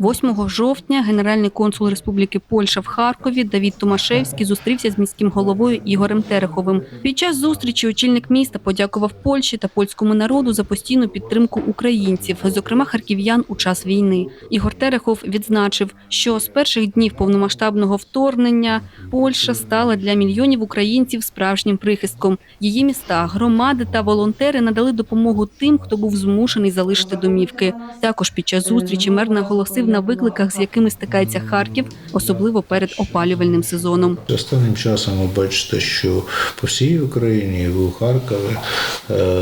8 жовтня генеральний консул Республіки Польща в Харкові Давід Томашевський зустрівся з міським головою Ігорем Тереховим. Під час зустрічі очільник міста подякував Польщі та польському народу за постійну підтримку українців, зокрема харків'ян у час війни. Ігор Терехов відзначив, що з перших днів повномасштабного вторгнення Польща стала для мільйонів українців справжнім прихистком. Її міста, громади та волонтери надали допомогу тим, хто був змушений залишити домівки. Також під час зустрічі мер наголосив на викликах, з якими стикається Харків, особливо перед опалювальним сезоном. Останнім часом ви бачите, що по всій Україні, і у Харкові,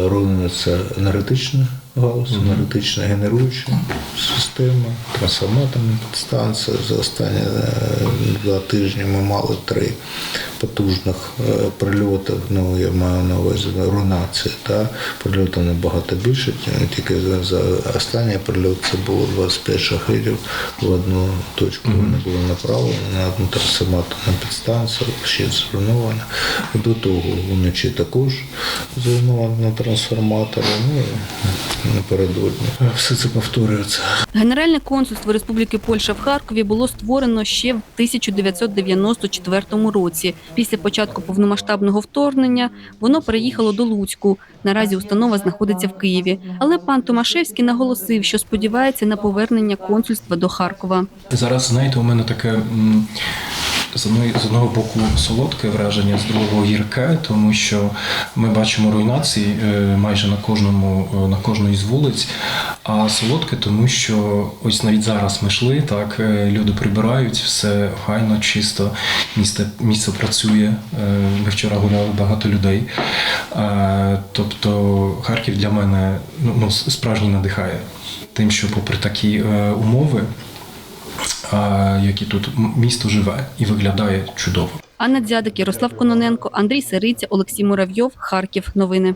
руйнується енергетична галузь, енергетична генеруюча система, трансформаторна підстанція. За останні е, два тижні ми мали три потужних е, прильоти. Ну, я маю на увазі руйнації. Та? Прильоти набагато більше, тільки за, за останній прильот це було 25 шахедів в одну точку. Вони були направлені на одну трансформаторну підстанцію, ще зруйнована. До того вночі також зруйновано трансформатори. Ну і напередодні. Все це повторюється. Генеральне консульство Республіки Польща в Харкові було створено ще в 1994 році. Після початку повномасштабного вторгнення воно переїхало до Луцьку. Наразі установа знаходиться в Києві. Але пан Томашевський наголосив, що сподівається на повернення консульства до Харкова. Зараз, знаєте, у мене таке з одного боку солодке враження, з другого гірке, тому що ми бачимо руйнації е, майже на кожному е, на кожній з вулиць. А солодке, тому що ось навіть зараз ми йшли, так е, люди прибирають, все гайно, чисто, місто, місто працює. Ми вчора гуляли багато людей. Тобто Харків для мене ну, ну, справжньо надихає. Тим, що попри такі умови, які тут місто живе і виглядає чудово. Анна Дзядик, Ярослав Кононенко, Андрій Сириця, Олексій Муравйов, Харків. Новини.